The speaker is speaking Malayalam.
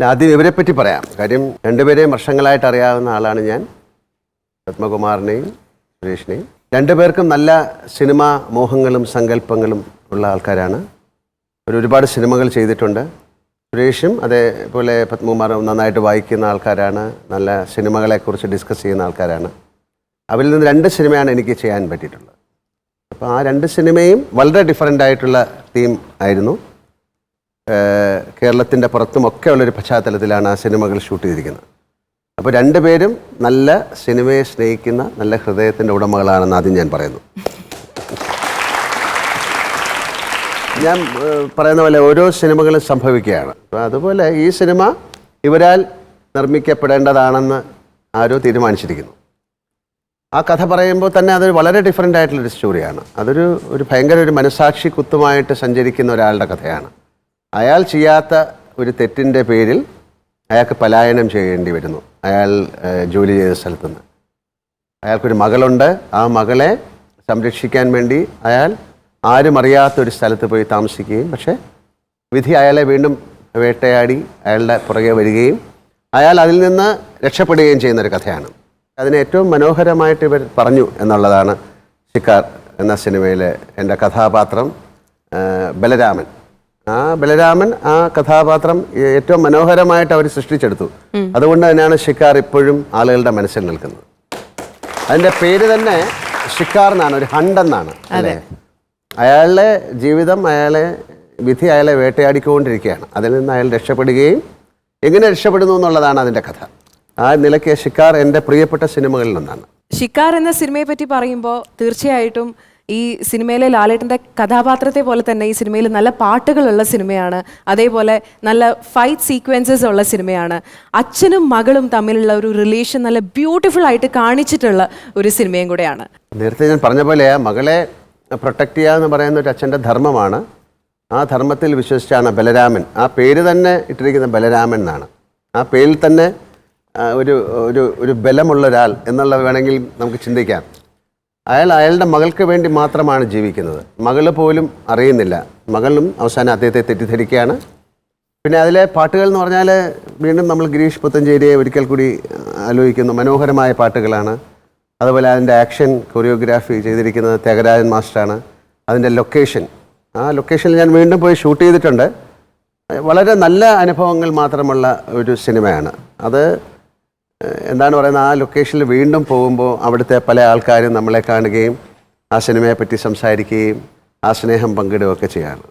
അല്ല, ആദ്യം ഇവരെ പറ്റി പറയാം. കാര്യം രണ്ടുപേരെയും വർഷങ്ങളായിട്ട് അറിയാവുന്ന ആളാണ് ഞാൻ. പത്മകുമാറിനെയും സുരേഷിനെയും. രണ്ടുപേർക്കും നല്ല സിനിമാ മോഹങ്ങളും സങ്കല്പങ്ങളും ഉള്ള ആൾക്കാരാണ്. അവർ ഒരുപാട് സിനിമകൾ ചെയ്തിട്ടുണ്ട്. സുരേഷും അതേപോലെ പത്മകുമാറും നന്നായിട്ട് വായിക്കുന്ന ആൾക്കാരാണ്. നല്ല സിനിമകളെക്കുറിച്ച് ഡിസ്കസ് ചെയ്യുന്ന ആൾക്കാരാണ്. അവരിൽ നിന്ന് രണ്ട് സിനിമയാണ് എനിക്ക് ചെയ്യാൻ പറ്റിയിട്ടുള്ളത്. അപ്പോൾ ആ രണ്ട് സിനിമയും വളരെ ഡിഫറെന്റ് ആയിട്ടുള്ള തീം ആയിരുന്നു. കേരളത്തിന്റെ പുറത്തുമൊക്കെ ഉള്ളൊരു പശ്ചാത്തലത്തിലാണ് ആ സിനിമകൾ ഷൂട്ട് ചെയ്തിരിക്കുന്നത്. അപ്പോൾ രണ്ടുപേരും നല്ല സിനിമയെ സ്നേഹിക്കുന്ന നല്ല ഹൃദയത്തിന്റെ ഉടമകളാണെന്ന് ആദ്യം ഞാൻ പറയുന്നു. ഞാൻ പറയുന്ന പോലെ ഓരോ സിനിമകളും സംഭവിക്കുകയാണ്. അപ്പോൾ അതുപോലെ ഈ സിനിമ ഇവരാൽ നിർമ്മിക്കപ്പെടേണ്ടതാണെന്ന് ആരോ തീരുമാനിച്ചിരിക്കുന്നു. ആ കഥ പറയുമ്പോൾ തന്നെ അതൊരു വളരെ ഡിഫറെന്റ് ആയിട്ടുള്ളൊരു സ്റ്റോറിയാണ് അതൊരു ഒരു ഭയങ്കര ഒരു മനസാക്ഷി കുത്തുമായിട്ട് സഞ്ചരിക്കുന്ന ഒരാളുടെ കഥയാണ്. അയാൾ ചെയ്യാത്ത ഒരു തെറ്റിന്റെ പേരിൽ അയാൾക്ക് പലായനം ചെയ്യേണ്ടി വരുന്നു. അയാൾ ജോലി ചെയ്ത സ്ഥലത്തു നിന്ന് അയാൾക്കൊരു മകളുണ്ട്. ആ മകളെ സംരക്ഷിക്കാൻ വേണ്ടി അയാൾ ആരും അറിയാത്ത ഒരു സ്ഥലത്ത് പോയി താമസിക്കുകയും പക്ഷേ വിധി അയാളെ വീണ്ടും വേട്ടയാടി അയാളുടെ പുറകെ വരികയും അയാൾ അതിൽ നിന്ന് രക്ഷപ്പെടുകയും ചെയ്യുന്ന ഒരു കഥയാണ്. അതിനെ ഏറ്റവും മനോഹരമായിട്ട് ഇവർ പറഞ്ഞു എന്നുള്ളതാണ് ശിക്കാർ എന്ന സിനിമയിലെ എന്റെ കഥാപാത്രം ബലരാമൻ. ആ ബലരാമൻ ആ കഥാപാത്രം ഏറ്റവും മനോഹരമായിട്ട് അവർ സൃഷ്ടിച്ചെടുത്തു. അതുകൊണ്ട് തന്നെയാണ് ഷിക്കാർ ഇപ്പോഴും ആളുകളുടെ മനസ്സിൽ നിൽക്കുന്നത്. അതിന്റെ പേര് തന്നെ ഷിക്കാർ എന്നാണ് ഒരു ഹണ്ട് എന്നാണ് അല്ലേ? അയാളുടെ ജീവിതം അയാളെ വിധി അയാളെ വേട്ടയാടിക്കൊണ്ടിരിക്കുകയാണ്. അതിൽ നിന്ന് അയാൾ രക്ഷപ്പെടുകയും എങ്ങനെ രക്ഷപ്പെടുന്നു എന്നുള്ളതാണ് അതിന്റെ കഥ. ആ നിലയ്ക്ക് ഷിക്കാർ എന്റെ പ്രിയപ്പെട്ട സിനിമകളിൽ ഒന്നാണ്. ഷിക്കാർ എന്ന സിനിമയെ പറ്റി പറയുമ്പോൾ തീർച്ചയായിട്ടും ഈ സിനിമയിലെ ലാലേട്ടന്റെ കഥാപാത്രത്തെ പോലെ തന്നെ ഈ സിനിമയിൽ നല്ല പാട്ടുകളുള്ള സിനിമയാണ്. അതേപോലെ നല്ല ഫൈറ്റ് സീക്വൻസസ് ഉള്ള സിനിമയാണ്. അച്ഛനും മകളും തമ്മിലുള്ള ഒരു റിലേഷൻ നല്ല ബ്യൂട്ടിഫുൾ ആയിട്ട് കാണിച്ചിട്ടുള്ള ഒരു സിനിമയും കൂടെയാണ്. നേരത്തെ ഞാൻ പറഞ്ഞ പോലെ മകളെ പ്രൊട്ടക്റ്റ് ചെയ്യുക എന്ന് പറയുന്ന ഒരു അച്ഛന്റെ ധർമ്മമാണ്. ആ ധർമ്മത്തിൽ വിശ്വസിച്ചാണ് ബലരാമൻ. ആ പേര് തന്നെ ഇട്ടിരിക്കുന്ന ബലരാമൻ എന്നാണ്. ആ പേരിൽ തന്നെ ഒരു ഒരു ഒരു ബലമുള്ള ഒരാൾ എന്നുള്ള വേണമെങ്കിൽ നമുക്ക് ചിന്തിക്കാം. അയാൾ അയാളുടെ മകൾക്ക് വേണ്ടി മാത്രമാണ് ജീവിക്കുന്നത്. മകൾ പോലും അറിയുന്നില്ല. മകളും അവസാനം അദ്ദേഹത്തെ തെറ്റിദ്ധരിക്കുകയാണ്. പിന്നെ അതിലെ പാട്ടുകൾ എന്ന് പറഞ്ഞാൽ വീണ്ടും നമ്മൾ ഗിരീഷ് പുത്തഞ്ചേരിയെ ഒരിക്കൽ കൂടി ആലോചിക്കുന്നു. മനോഹരമായ പാട്ടുകളാണ്. അതുപോലെ അതിന്റെ ആക്ഷൻ കൊറിയോഗ്രാഫി ചെയ്തിരിക്കുന്നത് ത്യാഗരാജൻ മാസ്റ്ററാണ്. അതിന്റെ ലൊക്കേഷൻ. ആ ലൊക്കേഷനിൽ ഞാൻ വീണ്ടും പോയി ഷൂട്ട് ചെയ്തിട്ടുണ്ട്. വളരെ നല്ല അനുഭവങ്ങൾ മാത്രമുള്ള ഒരു സിനിമയാണ്. അത് എന്താണ് പറയുന്നത്? ആ ലൊക്കേഷനിൽ വീണ്ടും പോകുമ്പോൾ അവിടുത്തെ പല ആൾക്കാരും നമ്മളെ കാണുകയും ആ സിനിമയെപ്പറ്റി സംസാരിക്കുകയും ആ സ്നേഹം പങ്കിടുകയൊക്കെ ചെയ്യാറ്